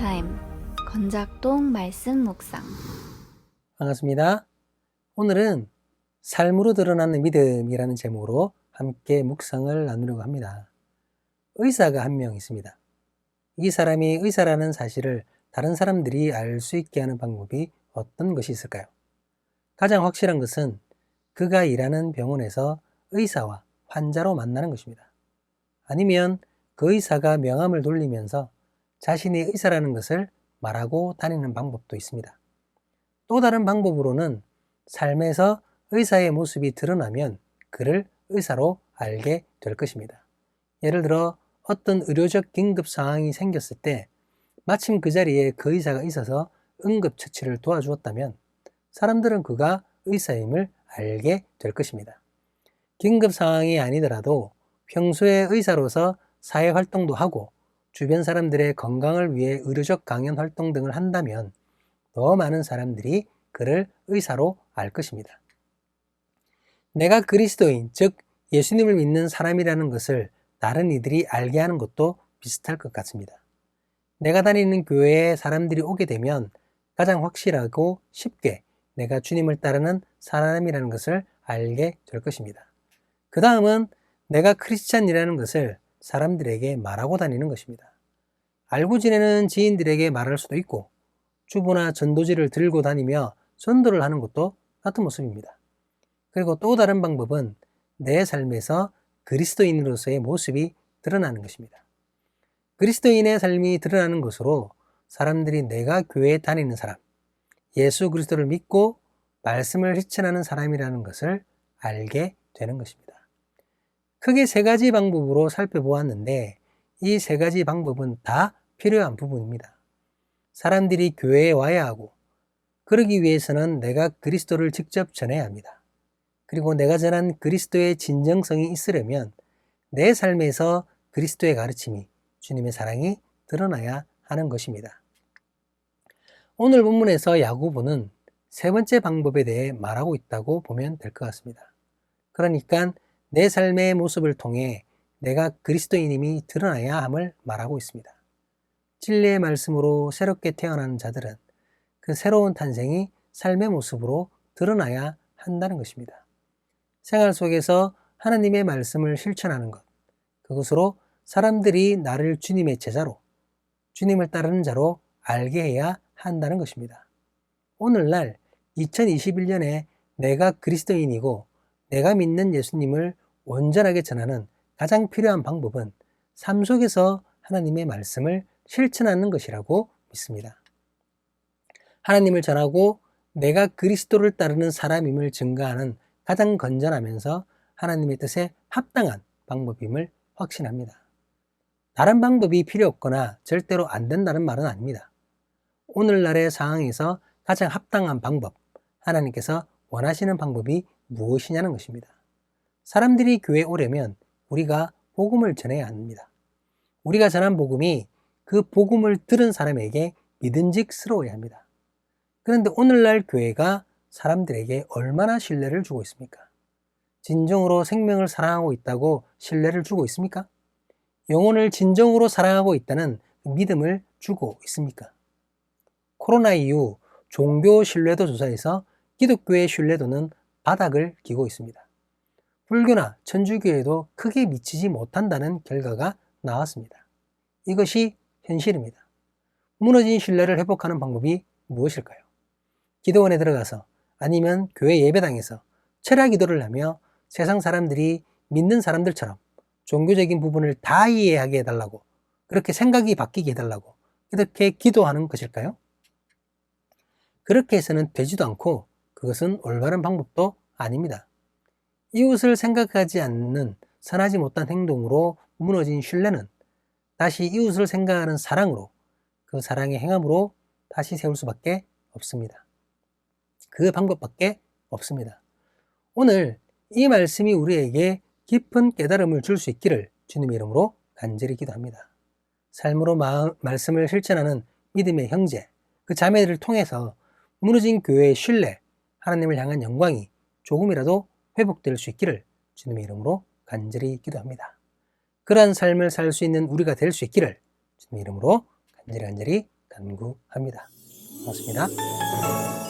타임 건작동 말씀 묵상 반갑습니다. 오늘은 삶으로 드러나는 믿음이라는 제목으로 함께 묵상을 나누려고 합니다. 의사가 한 명 있습니다. 이 사람이 의사라는 사실을 다른 사람들이 알 수 있게 하는 방법이 어떤 것이 있을까요? 가장 확실한 것은 그가 일하는 병원에서 의사와 환자로 만나는 것입니다. 아니면 그 의사가 명함을 돌리면서 자신이 의사라는 것을 말하고 다니는 방법도 있습니다. 또 다른 방법으로는 삶에서 의사의 모습이 드러나면 그를 의사로 알게 될 것입니다. 예를 들어 어떤 의료적 긴급 상황이 생겼을 때 마침 그 자리에 그 의사가 있어서 응급처치를 도와주었다면 사람들은 그가 의사임을 알게 될 것입니다. 긴급 상황이 아니더라도 평소에 의사로서 사회 활동도 하고 주변 사람들의 건강을 위해 의료적 강연 활동 등을 한다면 더 많은 사람들이 그를 의사로 알 것입니다. 내가 그리스도인, 즉 예수님을 믿는 사람이라는 것을 다른 이들이 알게 하는 것도 비슷할 것 같습니다. 내가 다니는 교회에 사람들이 오게 되면 가장 확실하고 쉽게 내가 주님을 따르는 사람이라는 것을 알게 될 것입니다. 그 다음은 내가 크리스찬이라는 것을 사람들에게 말하고 다니는 것입니다. 알고 지내는 지인들에게 말할 수도 있고 주보나 전도지를 들고 다니며 전도를 하는 것도 같은 모습입니다. 그리고 또 다른 방법은 내 삶에서 그리스도인으로서의 모습이 드러나는 것입니다. 그리스도인의 삶이 드러나는 것으로 사람들이 내가 교회에 다니는 사람, 예수 그리스도를 믿고 말씀을 실천하는 사람이라는 것을 알게 되는 것입니다. 크게 세 가지 방법으로 살펴보았는데 이 세 가지 방법은 다 필요한 부분입니다. 사람들이 교회에 와야 하고 그러기 위해서는 내가 그리스도를 직접 전해야 합니다. 그리고 내가 전한 그리스도의 진정성이 있으려면 내 삶에서 그리스도의 가르침이 주님의 사랑이 드러나야 하는 것입니다. 오늘 본문에서 야고보는 세 번째 방법에 대해 말하고 있다고 보면 될 것 같습니다. 그러니까 내 삶의 모습을 통해 내가 그리스도인임이 드러나야 함을 말하고 있습니다. 진리의 말씀으로 새롭게 태어난 자들은 그 새로운 탄생이 삶의 모습으로 드러나야 한다는 것입니다. 생활 속에서 하나님의 말씀을 실천하는 것, 그것으로 사람들이 나를 주님의 제자로, 주님을 따르는 자로 알게 해야 한다는 것입니다. 오늘날 2021년에 내가 그리스도인이고 내가 믿는 예수님을 온전하게 전하는 가장 필요한 방법은 삶 속에서 하나님의 말씀을 실천하는 것이라고 믿습니다. 하나님을 전하고 내가 그리스도를 따르는 사람임을 증가하는 가장 건전하면서 하나님의 뜻에 합당한 방법임을 확신합니다. 다른 방법이 필요 없거나 절대로 안 된다는 말은 아닙니다. 오늘날의 상황에서 가장 합당한 방법, 하나님께서 원하시는 방법이 무엇이냐는 것입니다. 사람들이 교회에 오려면 우리가 복음을 전해야 합니다. 우리가 전한 복음이 그 복음을 들은 사람에게 믿음직스러워야 합니다. 그런데 오늘날 교회가 사람들에게 얼마나 신뢰를 주고 있습니까? 진정으로 생명을 사랑하고 있다고 신뢰를 주고 있습니까? 영혼을 진정으로 사랑하고 있다는 믿음을 주고 있습니까? 코로나 이후 종교 신뢰도 조사에서 기독교의 신뢰도는 바닥을 기고 있습니다. 불교나 천주교에도 크게 미치지 못한다는 결과가 나왔습니다. 이것이 현실입니다. 무너진 신뢰를 회복하는 방법이 무엇일까요? 기도원에 들어가서 아니면 교회 예배당에서 철야 기도를 하며 세상 사람들이 믿는 사람들처럼 종교적인 부분을 다 이해하게 해달라고 그렇게 생각이 바뀌게 해달라고 이렇게 기도하는 것일까요? 그렇게 해서는 되지도 않고 그것은 올바른 방법도 아닙니다. 이웃을 생각하지 않는 선하지 못한 행동으로 무너진 신뢰는 다시 이웃을 생각하는 사랑으로 그 사랑의 행함으로 다시 세울 수밖에 없습니다. 그 방법밖에 없습니다. 오늘 이 말씀이 우리에게 깊은 깨달음을 줄 수 있기를 주님의 이름으로 간절히 기도합니다. 삶으로 마음, 말씀을 실천하는 믿음의 형제, 그 자매들을 통해서 무너진 교회의 신뢰, 하나님을 향한 영광이 조금이라도 회복될 수 있기를 주님의 이름으로 간절히 기도합니다. 그러한 삶을 살 수 있는 우리가 될 수 있기를 주님의 이름으로 간절히 간절히 간구합니다. 고맙습니다.